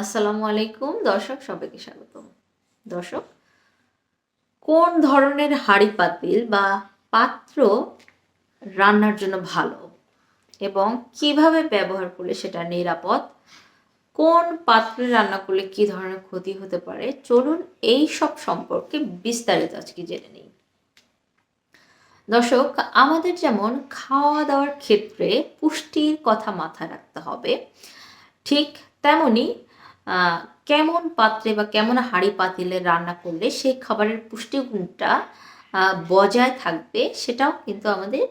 আসসালামু আলাইকুম, দর্শক সবাইকে স্বাগত দর্শক, কোন ধরনের হাঁড়ি পাতিল বা পাত্র রান্নার জন্য ভালো এবং কীভাবে ব্যবহার করলে সেটা নিরাপদ? কোন পাত্রে রান্না করলে কি ধরনের ক্ষতি হতে পারে? চলুন এই সব সম্পর্কে বিস্তারিত আজকে জেনে নিই। দর্শক, আমাদের যেমন খাওয়া দাওয়ার ক্ষেত্রে পুষ্টির কথা মাথায় রাখতে হবে, ঠিক তেমনি কেমন পাত্রে বা কেমন হাঁড়ি পাতিলে রান্না করলে সেই খাবারের পুষ্টিগুণটা বজায় থাকবে সেটাও কিন্তু আমাদের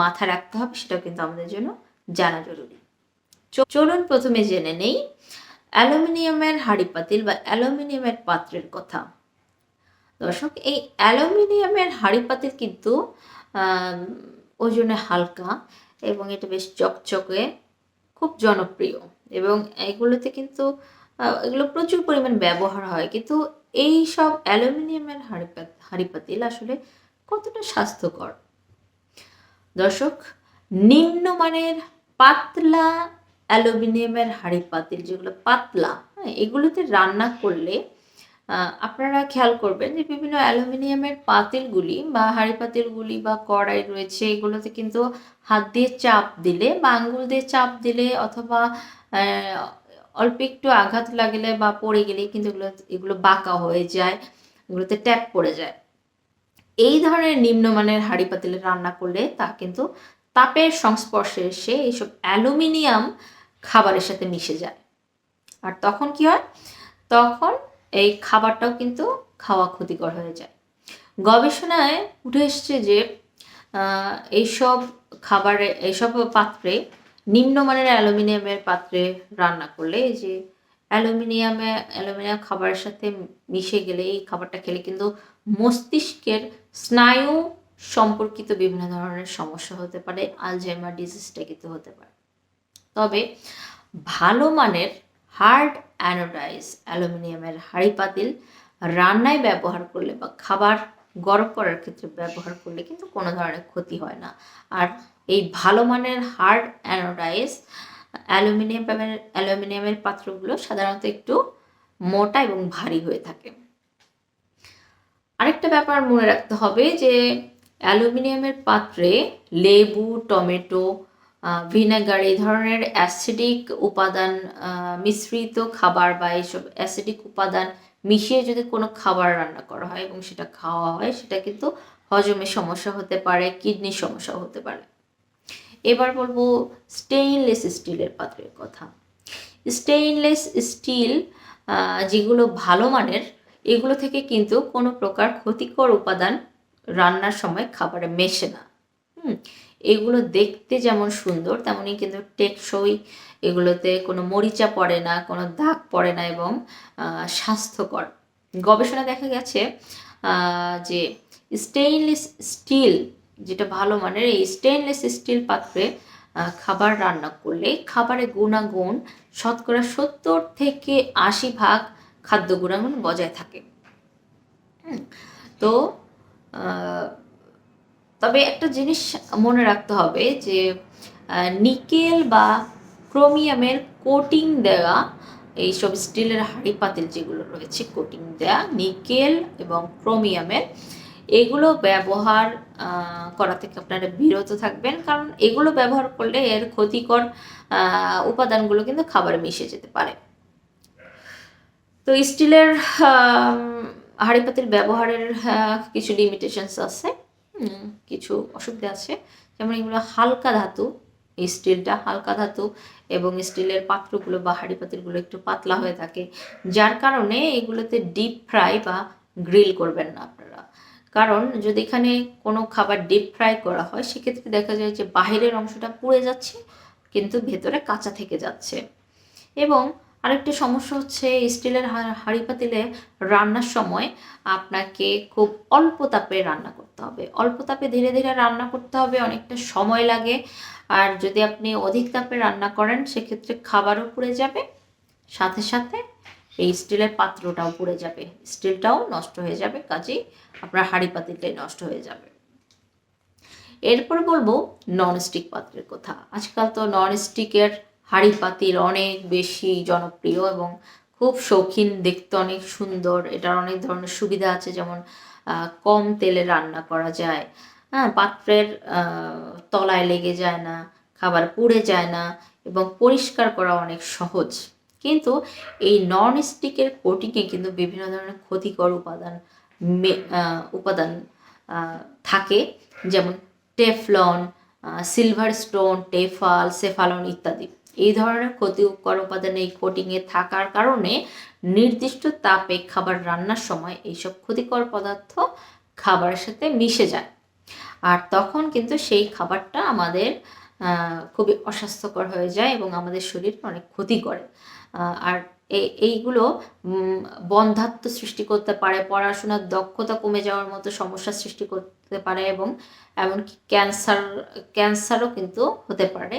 মাথায় রাখতে হবে, সেটাও কিন্তু আমাদের জন্য জানা জরুরি। চলুন প্রথমে জেনে নেই, অ্যালুমিনিয়ামের হাঁড়ি পাতিল বা অ্যালুমিনিয়ামের পাত্রের কথা। দর্শক, এই অ্যালুমিনিয়ামের হাঁড়ি পাতিল কিন্তু ওজনে হালকা এবং এটা বেশ চকচকে, খুব জনপ্রিয় এবং এগুলোতে কিন্তু এগুলো প্রচুর পরিমাণ ব্যবহার হয়। কিন্তু এই সব অ্যালুমিনিয়ামের হাঁড়ি পাত- হাঁড়ি পাতিল আসলে কতটা স্বাস্থ্যকর? দর্শক, নিম্নমানের পাতলা অ্যালুমিনিয়ামের হাঁড়ি পাতিল যেগুলো পাতলা হ্যাঁ এগুলোতে রান্না করলে আপনারা খেয়াল করবেন যে বিভিন্ন অ্যালুমিনিয়ামের পাতিলগুলি বা হাঁড়ি পাতিলগুলি বা কড়াই রয়েছে, এগুলোতে কিন্তু হাত দিয়ে চাপ দিলে বা আঙ্গুল দিয়ে চাপ দিলে অথবা অল্প একটু আঘাত লাগলে বা পড়ে গেলে কিন্তু এগুলো এগুলো বাঁকা হয়ে যায়, এগুলোতে ট্যাপ পড়ে যায়। এই ধরনের নিম্নমানের হাঁড়ি পাতিলে রান্না করলে তা কিন্তু তাপের সংস্পর্শে এসে এইসব অ্যালুমিনিয়াম খাবারের সাথে মিশে যায়। আর তখন কি হয়? তখন এই খাবারটাও কিন্তু খাওয়া ক্ষতিকর হয়ে যায়। গবেষণায় উঠে এসছে যে এইসব খাবারে, এইসব পাত্রে নিম্নমানের অ্যালুমিনিয়ামের পাত্রে রান্না করলে এই যে অ্যালুমিনিয়ামে, অ্যালুমিনিয়াম খাবারের সাথে মিশে গেলে এই খাবারটা খেলে কিন্তু মস্তিষ্কের স্নায়ু সম্পর্কিত বিভিন্ন ধরনের সমস্যা হতে পারে আলজাইমার ডিজিজটা কিন্তু হতে পারে। তবে ভালো মানের হার্ড অ্যানোডাইজ অ্যালুমিনিয়ামের হাঁড়ি পাতিল রান্নায় ব্যবহার করলে বা খাবার গরম করার ক্ষেত্রে ব্যবহার করলে কিন্তু কোনো ধরনের ক্ষতি হয় না। আর এই ভালো মানের হার্ড অ্যানোডাইজ অ্যালুমিনিয়াম অ্যালুমিনিয়ামের পাত্রগুলো সাধারণত একটু মোটা এবং ভারী হয়ে থাকে। আরেকটা ব্যাপার মনে রাখতে হবে যে অ্যালুমিনিয়ামের পাত্রে লেবু, টমেটো ভিনেগার এই ধরনের অ্যাসিডিক উপাদান মিশ্রিত খাবার বা এইসব অ্যাসিডিক উপাদান মিশিয়ে যদি কোনো খাবার রান্না করা হয় এবং সেটা খাওয়া হয়, সেটা কিন্তু হজমের সমস্যা হতে পারে, কিডনির সমস্যা হতে পারে। এবার বলব স্টেইনলেস স্টিলের পাত্রের কথা। স্টেইনলেস স্টিল যেগুলো ভালো মানের, এগুলো থেকে কিন্তু কোনো প্রকার ক্ষতিকর উপাদান রান্নার সময় খাবারে মেশে না। হুম এগুলো দেখতে যেমন সুন্দর, তেমনই কিন্তু টেকসই। এগুলোতে কোনো মরিচা পড়ে না, কোনো দাগ পড়ে না এবং স্বাস্থ্যকর। গবেষণা দেখা গেছে যে স্টেইনলেস স্টিল যেটা ভালো মানের, এই স্টেইনলেস স্টিল পাত্রে খাবার রান্না করলে খাবারের গুণাগুণ শতকরা সত্তর থেকে আশি ভাগ খাদ্য গুণাগুণ বজায় থাকে। তো তবে একটা জিনিস মনে রাখতে হবে যে নিকেল বা ক্রোমিয়ামের কোটিং দেওয়া এইসব স্টিলের হাঁড়ি পাতিল যেগুলো রয়েছে, কোটিং দেওয়া নিকেল এবং ক্রোমিয়ামের, এগুলো ব্যবহার করা থেকে আপনারা বিরত থাকবেন। কারণ এগুলো ব্যবহার করলে এর ক্ষতিকর উপাদানগুলো কিন্তু খাবারে মিশে যেতে পারে। তো স্টিলের হাঁড়ি পাতিল ব্যবহারের কিছু লিমিটেশনস আছে। কিছু অসুবিধা আছে। যেমন এগুলো হালকা ধাতু স্টিলটা হালকা ধাতু এবং স্টিলের পাত্রগুলো বা হাঁড়ি পাতিলগুলো একটু পাতলা হয়ে থাকে। যার কারণে এগুলোতে ডিপ ফ্রাই বা গ্রিল করবেন না আপনারা। কারণ যদি এখানে কোনো খাবার ডিপ ফ্রাই করা হয়, সেক্ষেত্রে দেখা যায় যে বাহিরের অংশটা পুড়ে যাচ্ছে, কিন্তু ভেতরে কাঁচা থেকে যাচ্ছে। এবং আরেকটি সমস্যা হচ্ছে স্টিলের হাঁড়ি পাতিলে রান্নার সময় আপনাকে খুব অল্প তাপে রান্না করতে হবে। অল্প তাপে ধীরে ধীরে রান্না করতে হবে, অনেকটা সময় লাগে। আর যদি আপনি অধিক তাপে রান্না করেন, সেক্ষেত্রে খাবারও পুড়ে যাবে। সাথে সাথে এই স্টিলের পাত্রটাও পুড়ে যাবে। স্টিলটাও নষ্ট হয়ে যাবে, কাজেই আপনার হাঁড়ি পাতিলটাই নষ্ট হয়ে যাবে। এরপর বলব ননস্টিক পাত্রের কথা। আজকাল তো ননস্টিকের হাঁড়ি পাতিল অনেক বেশি জনপ্রিয় এবং খুব শৌখিন, দেখতে অনেক সুন্দর। এটার অনেক ধরনের সুবিধা আছে, যেমন কম তেলে রান্না করা যায়। হ্যাঁ পাত্রের তলায় লেগে যায় না, খাবার পুড়ে যায় না এবং পরিষ্কার করা অনেক সহজ। কিন্তু এই নন স্টিকের কোটিংয়ে কিন্তু বিভিন্ন ধরনের ক্ষতিকর উপাদান উপাদান থাকে। যেমন টেফলন সিলভার স্টোন, টেফাল, সেফালন ইত্যাদি। এই ধরনের ক্ষতিকর উপাদান এই কোটিংয়ে থাকার কারণে নির্দিষ্ট তাপে খাবার রান্নার সময় এইসব ক্ষতিকর পদার্থ খাবারের সাথে মিশে যায়। আর তখন কিন্তু সেই খাবারটা আমাদের খুবই অস্বাস্থ্যকর হয়ে যায় এবং আমাদের শরীর অনেক ক্ষতি করে। আর এই এইগুলো বন্ধাত্ম সৃষ্টি করতে পারে, পড়াশোনার দক্ষতা কমে যাওয়ার মতো সমস্যা সৃষ্টি করতে পারে এবং এমনকি ক্যান্সার, ক্যান্সারও কিন্তু হতে পারে।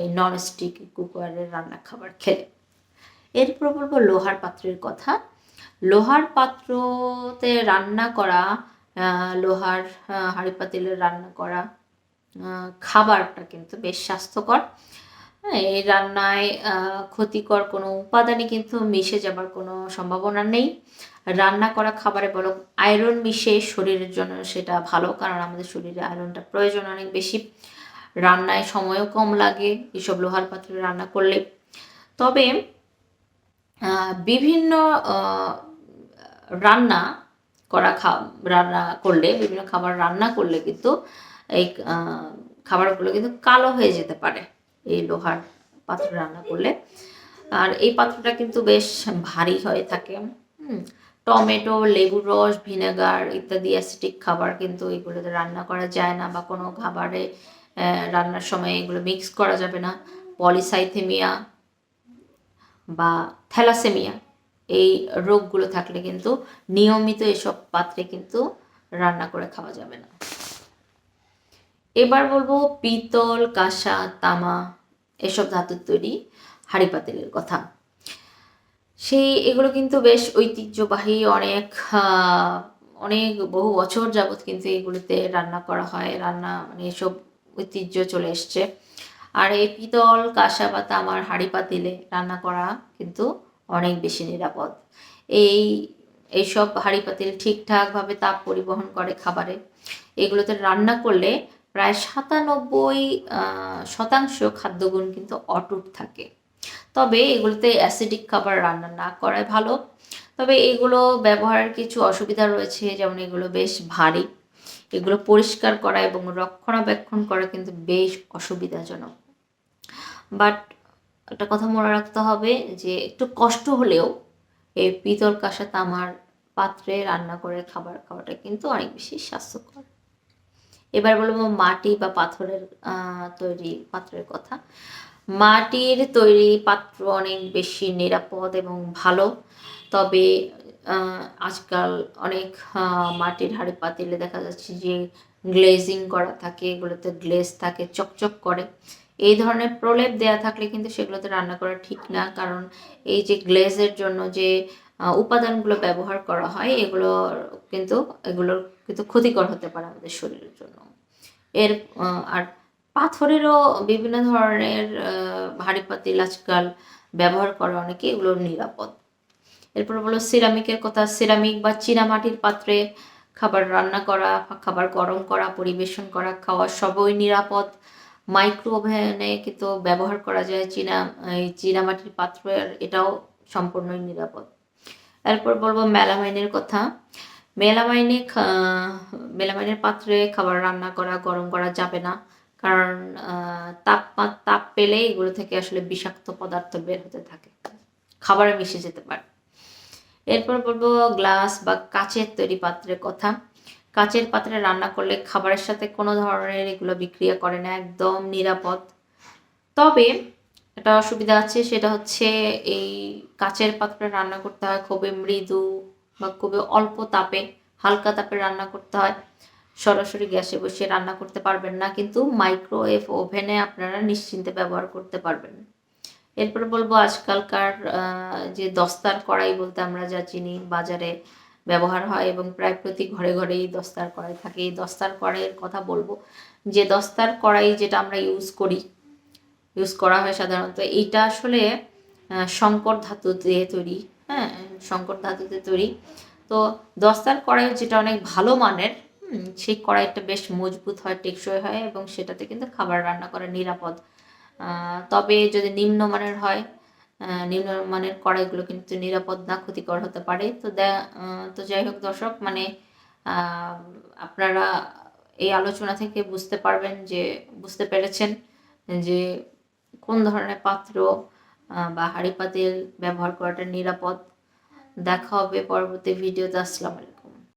এই ননস্টিক কুকারের রান্না খাবার খেলে। এরপর বলব লোহার পাত্রের কথা। লোহার পাত্রতে রান্না করা লোহার হাঁড়ি পাতিলে রান্না করা খাবারটা কিন্তু বেশ স্বাস্থ্যকর। হ্যাঁ, এই রান্নায় ক্ষতিকর কোনো উপাদানই কিন্তু মিশে যাবার কোনো সম্ভাবনা নেই। রান্না করা খাবারে বলো আয়রন মিশে শরীরের জন্য সেটা ভালো কারণ আমাদের শরীরে আয়রনটা প্রয়োজন অনেক বেশি। রান্নায় সময়ও কম লাগে, এসব লোহার পাত্রে রান্না করলে। তবে বিভিন্ন রান্না করা খা, রান্না করলে, বিভিন্ন খাবার রান্না করলে কিন্তু এই খাবারগুলো কিন্তু কালো হয়ে যেতে পারে, এই লোহার পাত্রে রান্না করলে। আর এই পাত্রটা কিন্তু বেশ ভারী হয়ে থাকে টমেটো লেবুর রস, ভিনেগার ইত্যাদি অ্যাসিটিক খাবার কিন্তু এগুলোতে রান্না করা যায় না বা কোনো খাবারে রান্নার সময় এগুলো মিক্স করা যাবে না। পলিসাইথেমিয়া বা থ্যালাসেমিয়া, এই রোগগুলো থাকলে কিন্তু নিয়মিত এসব পাত্রে কিন্তু রান্না করে খাওয়া যাবে না। এবার বলব পিতল, কাঁসা, তামা, এসব ধাতুর তৈরি হাঁড়ি পাতিলের কথা। সেই এগুলো কিন্তু বেশ ঐতিহ্যবাহী, অনেক অনেক বহু বছর যাবৎ কিন্তু এগুলোতে রান্না করা হয়। রান্না মানে এসব ঐতিহ্য চলে এসছে। আর এই পিতল কাঁসা বা তামার হাঁড়ি পাতিলে রান্না করা কিন্তু অনেক বেশি নিরাপদ। এই, এইসব হাঁড়ি পাতিল ঠিকঠাকভাবে তাপ পরিবহন করে খাবারে। এগুলোতে রান্না করলে প্রায় সাতানব্বই শতাংশ খাদ্যগুণ কিন্তু অটুট থাকে। তবে এগুলোতে অ্যাসিডিক খাবার রান্না না করাই ভালো। তবে এগুলো ব্যবহারের কিছু অসুবিধা রয়েছে, যেমন এগুলো বেশ ভারী। এগুলো পরিষ্কার করা এবং রক্ষণাবেক্ষণ করা কিন্তু বেশ অসুবিধাজনক। বাট একটা কথা মনে রাখতে হবে যে একটু কষ্ট হলেও এই পিতল কাঁসা তামার পাত্রে রান্না করে খাবার খাওয়াটা কিন্তু অনেক বেশি স্বাস্থ্যকর। এবার বলব মাটি বা পাথরের তৈরি পাত্রের কথা। মাটির তৈরি পাত্র অনেক বেশি নিরাপদ এবং ভালো। তবে আজকাল অনেক মাটির হাঁড়ি পাতিলে দেখা যাচ্ছে যে গ্লেজিং করা থাকে, এগুলোতে গ্লেজ থাকে, চকচক করে। এই ধরনের প্রলেপ দেয়া থাকলে কিন্তু সেগুলোতে রান্না করা ঠিক না, কারণ এই যে গ্লেজের জন্য যে উপাদানগুলো ব্যবহার করা হয়, এগুলো কিন্তু, এগুলোর কিন্তু ক্ষতিকর হতে পারে আমাদের শরীরের জন্য। এর আর পাথরেরও বিভিন্ন ধরনের ভারী পাতিল আজকাল ব্যবহার করে অনেকে, এগুলো নিরাপদ। এরপর বলো সিরামিকের কথা সিরামিক বা চীনামাটির পাত্রে খাবার রান্না করা, খাবার গরম করা, পরিবেশন করা, খাওয়া সবই নিরাপদ। মাইক্রো ওভেনে কিন্তু ব্যবহার করা যায় চীনা, এই চীনামাটির পাত্র এটাও সম্পূর্ণই নিরাপদ। এরপর বলব মেলামাইনের কথা। মেলামাইনে মেলামাইনের পাত্রে খাবার রান্না করা, গরম করা যাবে না। কারণ তাপমা তাপ পেলে এগুলো থেকে আসলে বিষাক্ত পদার্থ বের হতে থাকে। খাবারে মিশে যেতে পারে। এরপর বলব গ্লাস বা কাচের তৈরি পাত্রের কথা। কাচের পাত্রে রান্না করলে খাবারের সাথে কোনো ধরনের এগুলো বিক্রিয়া করে না, একদম নিরাপদ। তবে একটা অসুবিধা আছে, সেটা হচ্ছে এই কাচের পাত্রে রান্না করতে হয় খুবই মৃদু বা খুবই অল্প তাপে, হালকা তাপে রান্না করতে হয়। সরাসরি গ্যাসে বসিয়ে রান্না করতে পারবেন না, কিন্তু মাইক্রোওয়েভ ওভেনে আপনারা নিশ্চিন্তে ব্যবহার করতে পারবেন। এরপর বলব আজকালকার যে দস্তার কড়াই বলতে আমরা যা চিনি, বাজারে ব্যবহার হয় এবং প্রায় প্রতি ঘরে ঘরেই দস্তার কড়াই থাকে। এই দস্তার কড়াইয়ের কথা বলব, যে দস্তার কড়াই যেটা আমরা ইউজ করি ইউজ করা হয় সাধারণত, এইটা আসলে সংকর ধাতু দিয়ে তৈরি হ্যাঁ সংকর ধাতুতে তৈরি। তো দস্তার কড়াই যেটা অনেক ভালো মানের সেই কড়াইটা বেশ মজবুত হয়, টেকসই হয় এবং সেটাতে কিন্তু খাবার রান্না করা নিরাপদ। তবে যদি নিম্নমানের হয় নিম্নমানের কড়াইগুলো কিন্তু নিরাপদ না, ক্ষতিকর হতে পারে। তো তো যাই হোক দর্শক মানে আপনারা এই আলোচনা থেকে বুঝতে পারবেন যে, বুঝতে পেরেছেন যে, কোন ধরনের পাত্র বা হাঁড়ি পাতিল ব্যবহার করাটা নিরাপদ। দেখা হবে পরবর্তী ভিডিওতে। আসসালামু